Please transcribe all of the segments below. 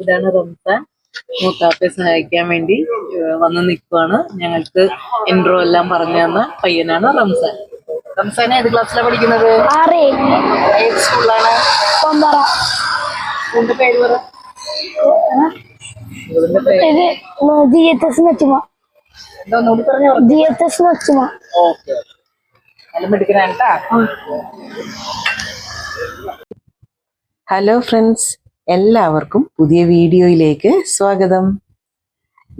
ഇതാണ് റംസാൻ മൂത്താപ്പയെ സഹായിക്കാൻ വേണ്ടി വന്ന് നിൽക്കുവാണ് ഞങ്ങൾക്ക് ഇൻട്രോ എല്ലാം പറഞ്ഞു തന്ന പയ്യനാണ് റംസാൻ റംസാൻ ഏത് ക്ലാസ്സിലാണ് പഠിക്കുന്നത്? ആറ്. ഏത് സ്കൂളിലാണ് പമ്പറ സ്കൂളിന്റെ പേര് പറ. Hello friends. എല്ലാവർക്കും പുതിയ വീഡിയോയിലേക്ക് സ്വാഗതം.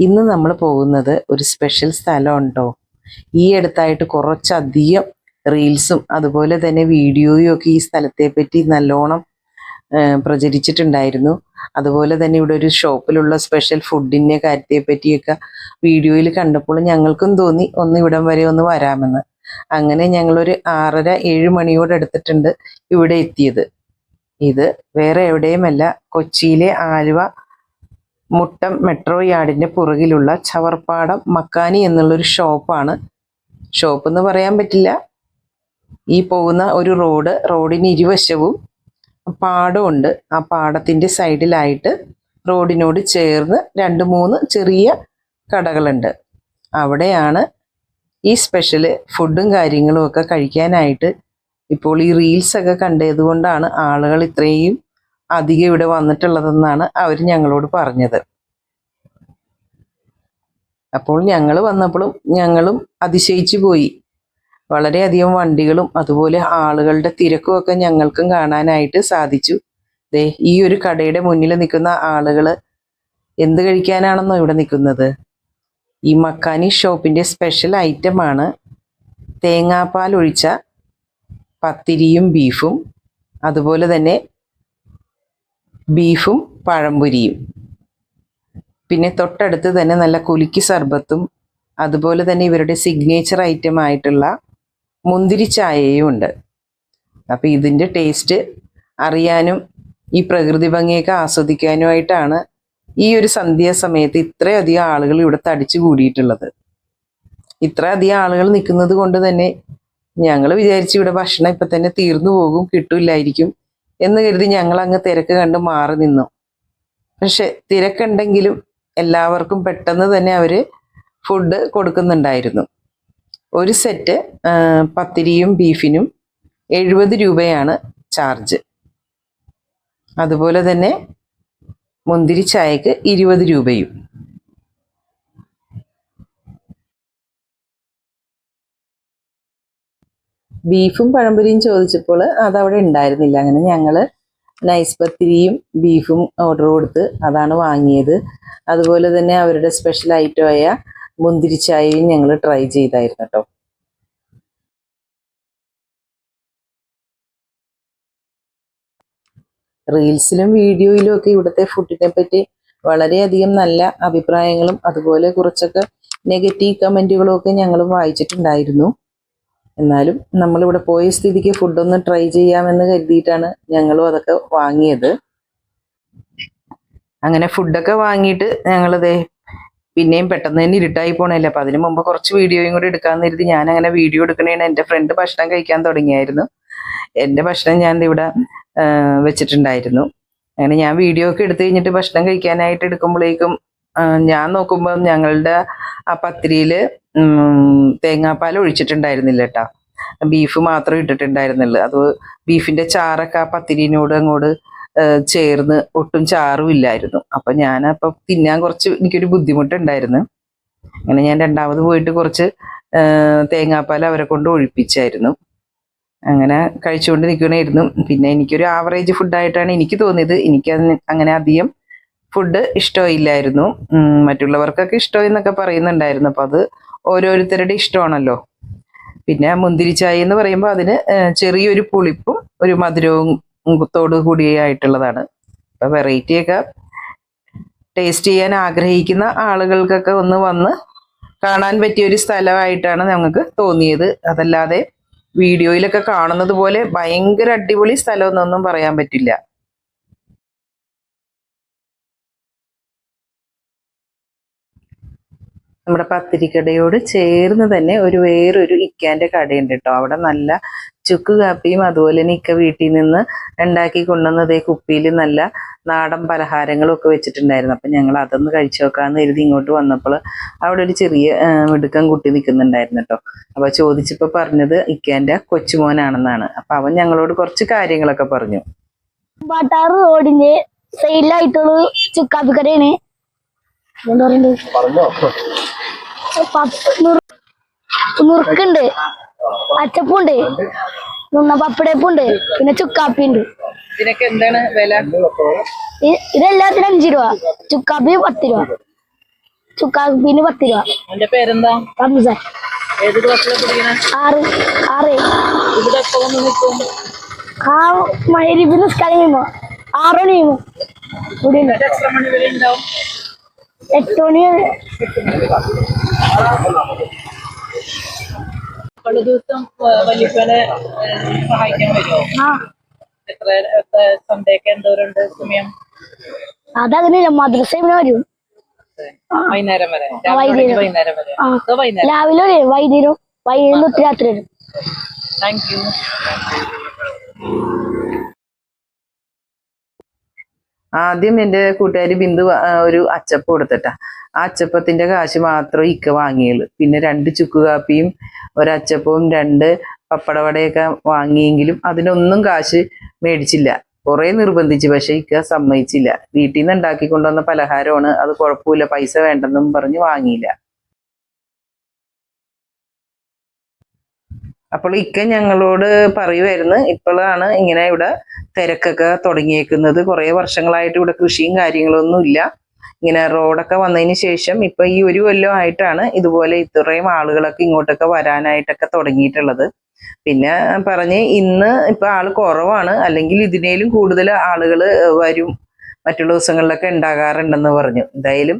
ഇന്ന് നമ്മൾ പോകുന്നത് ഒരു സ്പെഷ്യൽ സ്ഥലമുണ്ടോ? ഈ അടുത്തായിട്ട് കുറച്ചധികം റീൽസും അതുപോലെ തന്നെ വീഡിയോയും ഒക്കെ ഈ സ്ഥലത്തെ പറ്റി നല്ലോണം പ്രചരിച്ചിട്ടുണ്ടായിരുന്നു. അതുപോലെ തന്നെ ഇവിടെ ഒരു ഷോപ്പിലുള്ള സ്പെഷ്യൽ ഫുഡിന്റെ കാര്യത്തെ പറ്റിയൊക്കെ വീഡിയോയിൽ കണ്ടപ്പോൾ ഞങ്ങൾക്കും തോന്നി ഒന്ന് ഇവിടം വരെ ഒന്ന് വരാമെന്ന്. അങ്ങനെ ഞങ്ങളൊരു ആറര ഏഴ് മണിയോടെ എടുത്തിട്ടുണ്ട് ഇവിടെ എത്തിയത്. ഇത് വേറെ എവിടെയുമല്ല കൊച്ചിയിലെ ആലുവ മുട്ടം മെട്രോ യാർഡിന്റെ പുറകിലുള്ള ചവർപ്പാടം മക്കാനി എന്നുള്ളൊരു ഷോപ്പാണ് ഷോപ്പ് എന്ന് പറയാൻ പറ്റില്ല. ഈ പോകുന്ന ഒരു റോഡ് റോഡിന് ഇരുവശവും പാടമുണ്ട്. ആ പാടത്തിന്റെ സൈഡിലായിട്ട് റോഡിനോട് ചേർന്ന് രണ്ട് മൂന്ന് ചെറിയ കടകളുണ്ട്. അവിടെയാണ് ഈ സ്പെഷ്യൽ ഫുഡും കാര്യങ്ങളും ഒക്കെ കഴിക്കാനായിട്ട് ഇപ്പോൾ ഈ റീൽസ് ഒക്കെ കണ്ടത് കൊണ്ടാണ് ആളുകൾ ഇത്രയും അധികം ഇവിടെ വന്നിട്ടുള്ളതെന്നാണ് അവർ ഞങ്ങളോട് പറഞ്ഞത്. അപ്പോൾ ഞങ്ങൾ വന്നപ്പോഴും ഞങ്ങളും അതിശയിച്ചു പോയി. വളരെയധികം വണ്ടികളും അതുപോലെ ആളുകളുടെ തിരക്കുമൊക്കെ ഞങ്ങൾക്കും കാണാനായിട്ട് സാധിച്ചു. ദേ ഈ ഒരു കടയുടെ മുന്നിൽ നിൽക്കുന്ന ആളുകൾ എന്ത് കഴിക്കാനാണെന്നോ ഇവിടെ നിൽക്കുന്നത്? ഈ മക്കാനി ഷോപ്പിന്റെ സ്പെഷ്യൽ ഐറ്റമാണ് തേങ്ങാപ്പാൽ ഒഴിച്ച പത്തിരിയും ബീഫും അതുപോലെ തന്നെ ബീഫും പഴംപൊരിയും. പിന്നെ തൊട്ടടുത്ത് തന്നെ നല്ല കുലുക്കി സർബത്തും അതുപോലെ തന്നെ ഇവരുടെ സിഗ്നേച്ചർ ഐറ്റം ആയിട്ടുള്ള മുന്തിരി ചായയും ഉണ്ട്. അപ്പം ഇതിന്റെ ടേസ്റ്റ് അറിയാനും ഈ പ്രകൃതി ഭംഗിയൊക്കെ ആസ്വദിക്കാനുമായിട്ടാണ് ഈ ഒരു സന്ധ്യാസമയത്ത് ഇത്രയധികം ആളുകൾ ഇവിടെ തടിച്ചു കൂടിയിട്ടുള്ളത്. ഇത്രയധികം ആളുകൾ നിൽക്കുന്നത് കൊണ്ട് തന്നെ ഞങ്ങൾ വിചാരിച്ചു ഇവിടെ ഭക്ഷണം ഇപ്പൊ തന്നെ തീർന്നു പോകും കിട്ടൂലായിരിക്കും എന്ന് കരുതി ഞങ്ങൾ അങ്ങ് തിരക്ക് കണ്ട് മാറി നിന്നു. പക്ഷെ തിരക്കുണ്ടെങ്കിലും എല്ലാവർക്കും പെട്ടെന്ന് തന്നെ അവർ ഫുഡ് കൊടുക്കുന്നുണ്ടായിരുന്നു. ഒരു സെറ്റ് പത്തിരിയും ബീഫിനും എഴുപത് രൂപയാണ് ചാർജ് അതുപോലെ തന്നെ മുന്തിരി ചായക്ക് ഇരുപത് രൂപയും. ബീഫും പഴംപൊരിയും ചോദിച്ചപ്പോൾ അതവിടെ ഉണ്ടായിരുന്നില്ല. അങ്ങനെ ഞങ്ങൾ നൈസ് പത്തിരിയും ബീഫും ഓർഡർ കൊടുത്ത് അതാണ് വാങ്ങിയത്. അതുപോലെ തന്നെ അവരുടെ സ്പെഷ്യൽ ഐറ്റമായ മുന്തിരി ചായയും ഞങ്ങൾ ട്രൈ ചെയ്തായിരുന്നു കേട്ടോ റീൽസിലും വീഡിയോയിലും ഒക്കെ ഇവിടുത്തെ ഫുഡിനെ പറ്റി വളരെയധികം നല്ല അഭിപ്രായങ്ങളും അതുപോലെ കുറച്ചൊക്കെ നെഗറ്റീവ് കമന്റുകളും ഒക്കെ ഞങ്ങൾ വായിച്ചിട്ടുണ്ടായിരുന്നു. എന്നാലും നമ്മളിവിടെ പോയ സ്ഥിതിക്ക് ഫുഡൊന്ന് ട്രൈ ചെയ്യാമെന്ന് കരുതിയിട്ടാണ് ഞങ്ങളും അതൊക്കെ വാങ്ങിയത്. അങ്ങനെ ഫുഡൊക്കെ വാങ്ങിയിട്ട് ഞങ്ങളിതേ പിന്നെയും പെട്ടെന്ന് തന്നെ ഇരുട്ടായി പോണല്ലേ. അപ്പൊ അതിന് മുമ്പ് കുറച്ച് വീഡിയോയും കൂടി എടുക്കാൻ കരുതി ഞാൻ അങ്ങനെ വീഡിയോ എടുക്കണേന് എന്റെ ഫ്രണ്ട് ഭക്ഷണം കഴിക്കാൻ തുടങ്ങിയായിരുന്നു. എന്റെ ഭക്ഷണം ഞാൻ ഇവിടെ വെച്ചിട്ടുണ്ടായിരുന്നു. അങ്ങനെ ഞാൻ വീഡിയോ ഒക്കെ എടുത്തു കഴിഞ്ഞിട്ട് ഭക്ഷണം കഴിക്കാനായിട്ട് എടുക്കുമ്പോഴേക്കും ഞാൻ നോക്കുമ്പോൾ ഞങ്ങളുടെ ആ പത്തിരിയിൽ തേങ്ങാപ്പാൽ ഒഴിച്ചിട്ടുണ്ടായിരുന്നില്ല കേട്ടോ ബീഫ് മാത്രം ഇട്ടിട്ടുണ്ടായിരുന്നുള്ളു. അത് ബീഫിന്റെ ചാറൊക്കെ ആ പത്തിരിനോട് അങ്ങോട്ട് ചേർന്ന് ഒട്ടും ചാറും ഇല്ലായിരുന്നു. അപ്പൊ ഞാൻ അപ്പൊ തിന്നാൻ കുറച്ച് എനിക്കൊരു ബുദ്ധിമുട്ടുണ്ടായിരുന്നു. അങ്ങനെ ഞാൻ രണ്ടാമത് പോയിട്ട് കുറച്ച് തേങ്ങാപ്പാൽ അവരെ കൊണ്ട് ഒഴിപ്പിച്ചായിരുന്നു. അങ്ങനെ കഴിച്ചുകൊണ്ട് നിൽക്കണമായിരുന്നു പിന്നെ എനിക്കൊരു ആവറേജ് ഫുഡായിട്ടാണ് എനിക്ക് തോന്നിയത്. എനിക്ക് അങ്ങനെ അധികം ഫുഡ് ഇഷ്ടമില്ലായിരുന്നു. മറ്റുള്ളവർക്കൊക്കെ ഇഷ്ടം എന്നൊക്കെ പറയുന്നുണ്ടായിരുന്നു. അപ്പോൾ അത് ഓരോരുത്തരുടെ ഇഷ്ടമാണല്ലോ. പിന്നെ മുന്തിരി ചായ എന്ന് പറയുമ്പോൾ അതിന് ചെറിയൊരു പുളിപ്പും ഒരു മധുരവും തോട് കൂടിയായിട്ടുള്ളതാണ്. അപ്പോൾ വെറൈറ്റിയൊക്കെ ടേസ്റ്റ് ചെയ്യാൻ ആഗ്രഹിക്കുന്ന ആളുകൾക്കൊക്കെ ഒന്ന് വന്ന് കാണാൻ പറ്റിയ ഒരു സ്ഥലമായിട്ടാണ് ഞങ്ങൾക്ക് തോന്നിയത്. അതല്ലാതെ വീഡിയോയിലൊക്കെ കാണുന്നത് പോലെ ഭയങ്കര അടിപൊളി സ്ഥലം എന്നൊന്നും പറയാൻ പറ്റില്ല. നമ്മുടെ പത്തിരിക്കടയോട് ചേർന്ന് തന്നെ ഒരു വേറൊരു ഇക്കാന്റെ കടയുണ്ട് കേട്ടോ അവിടെ നല്ല ചുക്ക് കാപ്പിയും അതുപോലെ തന്നെ ഇക്ക വീട്ടിൽ നിന്ന് ഉണ്ടാക്കി കൊണ്ടുവന്നതേ കുപ്പിയിൽ നല്ല നാടൻ പലഹാരങ്ങളും ഒക്കെ വെച്ചിട്ടുണ്ടായിരുന്നു. അപ്പം ഞങ്ങൾ അതൊന്ന് കഴിച്ചു നോക്കാമെന്ന് കരുതി ഇങ്ങോട്ട് വന്നപ്പോൾ അവിടെ ഒരു ചെറിയ മിടുക്കൻ കുട്ടി നിൽക്കുന്നുണ്ടായിരുന്നു കേട്ടോ അപ്പോൾ ചോദിച്ചപ്പോൾ പറഞ്ഞത് ഇക്കാന്റെ കൊച്ചുമോനാണെന്നാണ്. അപ്പം അവൻ ഞങ്ങളോട് കുറച്ച് കാര്യങ്ങളൊക്കെ പറഞ്ഞു. ബട്ടാർ റോഡിന്റെ സൈഡിലായിട്ടുള്ള ചുക്കാപ്പിക്കടയാണ് എന്താ നുറുക്കുണ്ട്. അച്ചപ്പുണ്ട് നുണ്ണ പപ്പടപ്പുണ്ട് പിന്നെ ചുക്കാപ്പിണ്ട് ഇതിനൊക്കെ എന്താണ് വില ഇതെല്ലാത്തിനും അഞ്ചു രൂപ. ചുക്കാപ്പി പത്ത് രൂപ. ചുക്കാപ്പിന് പത്ത് രൂപ. എന്റെ പേരെന്താ? റംസാൻ. ഏത് ക്ലാസ്സിലാണ് പഠിക്കണേ? ആറ്. ആറ്. ഇവിടെ എപ്പോ വന്ന് നിൽക്കും? ആ മഴരിപ്പ് നിസ്കാരം കഴിയുമ്പോ ആറ് മണി കഴിയുമ്പോ ഇവിടെ ഉണ്ട്. എത്ര മണി വരെ ഉണ്ടാവും? എട്ട് മണി വരെ. പല ദിവസം വലിയപ്പനെ സഹായിക്കാൻ വരുമോ ആ. എത്ര എത്ര സന്ധ്യയൊക്കെ എന്തോരുണ്ട് സമയം? അതങ്ങനെയല്ല മദ്രസ പിന്നെ വരും. വൈകുന്നേരം വരെ. വൈകുന്നേരം. വരെ. രാവിലെ വരും വൈകുന്നേരം വൈകുന്നേരം രാത്രി വരും. താങ്ക് യു ആദ്യം എന്റെ കൂട്ടുകാരി ബിന്ദു ഒരു അച്ചപ്പം കൊടുത്തിട്ടാ. ആ അച്ചപ്പത്തിന്റെ കാശ് മാത്രം ഇക്ക വാങ്ങിയുള്ളു പിന്നെ രണ്ട് ചുക്ക് കാപ്പിയും ഒരച്ചപ്പവും രണ്ട് പപ്പടവടയൊക്കെ വാങ്ങിയെങ്കിലും അതിനൊന്നും കാശ് മേടിച്ചില്ല. കുറേ നിർബന്ധിച്ചു പക്ഷെ ഇക്ക സമ്മതിച്ചില്ല. വീട്ടിൽ നിന്ന് ഉണ്ടാക്കി കൊണ്ടുവന്ന പലഹാരമാണ് അത് കുഴപ്പമില്ല പൈസ വേണ്ടെന്നും പറഞ്ഞ് വാങ്ങിയില്ല. അപ്പോൾ ഇക്ക ഞങ്ങളോട് പറയുമായിരുന്നു ഇപ്പോഴാണ് ഇങ്ങനെ ഇവിടെ തിരക്കൊക്കെ തുടങ്ങിയേക്കുന്നത്. കുറേ വർഷങ്ങളായിട്ട് ഇവിടെ കൃഷിയും കാര്യങ്ങളൊന്നും ഇല്ല. ഇങ്ങനെ റോഡൊക്കെ വന്നതിന് ശേഷം ഇപ്പൊ ഈ ഒരു കൊല്ലം ആയിട്ടാണ് ഇതുപോലെ ഇത്രയും ആളുകളൊക്കെ ഇങ്ങോട്ടൊക്കെ വരാനായിട്ടൊക്കെ തുടങ്ങിയിട്ടുള്ളത്. പിന്നെ പറഞ്ഞ് ഇന്ന് ഇപ്പൊ ആൾ കുറവാണ്. അല്ലെങ്കിൽ ഇതിനേലും കൂടുതൽ ആളുകൾ വരും മറ്റുള്ള ദിവസങ്ങളിലൊക്കെ ഉണ്ടാകാറുണ്ടെന്ന് പറഞ്ഞു. എന്തായാലും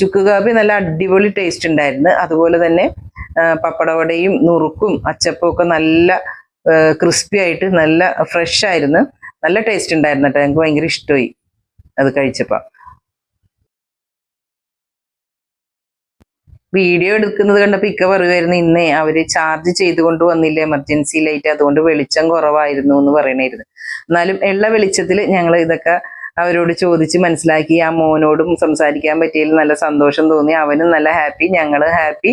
ചുക്ക് കാപ്പി നല്ല അടിപൊളി ടേസ്റ്റ് ഉണ്ടായിരുന്നു. അതുപോലെ തന്നെ പപ്പടവടയും നുറുക്കും അച്ചപ്പവും ഒക്കെ നല്ല ക്രിസ്പി ആയിട്ട് നല്ല ഫ്രഷ് ആയിരുന്നു. നല്ല ടേസ്റ്റ് ഉണ്ടായിരുന്നു കേട്ടോ. ഞങ്ങൾക്ക് ഭയങ്കര ഇഷ്ടമായി അത് കഴിച്ചപ്പോൾ വീഡിയോ എടുക്കുന്നത് കണ്ടപ്പോൾ ഇക്ക പറയുമായിരുന്നു ഇന്നേ അവർ ചാർജ് ചെയ്തുകൊണ്ട് വന്നില്ല? എമർജൻസി ലൈറ്റ് അതുകൊണ്ട് വെളിച്ചം കുറവായിരുന്നു എന്ന് പറയണായിരുന്നു. എന്നാലും ഉള്ള വെളിച്ചത്തിൽ ഞങ്ങൾ ഇതൊക്കെ അവരോട് ചോദിച്ച് മനസ്സിലാക്കി ആ മോനോടും സംസാരിക്കാൻ പറ്റിയതിൽ നല്ല സന്തോഷം തോന്നി. അവനും നല്ല ഹാപ്പി ഞങ്ങൾ ഹാപ്പി.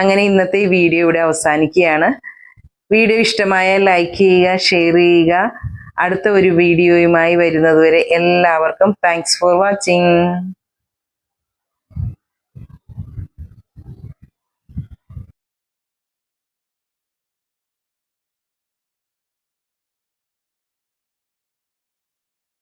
അങ്ങനെ ഇന്നത്തെ ഈ വീഡിയോ ഇവിടെ അവസാനിക്കുകയാണ്. വീഡിയോ ഇഷ്ടമായ ലൈക്ക് ചെയ്യുക ഷെയർ ചെയ്യുക. അടുത്ത ഒരു വീഡിയോയുമായി വരുന്നതുവരെ എല്ലാവർക്കും താങ്ക്സ് ഫോർ വാച്ചിങ്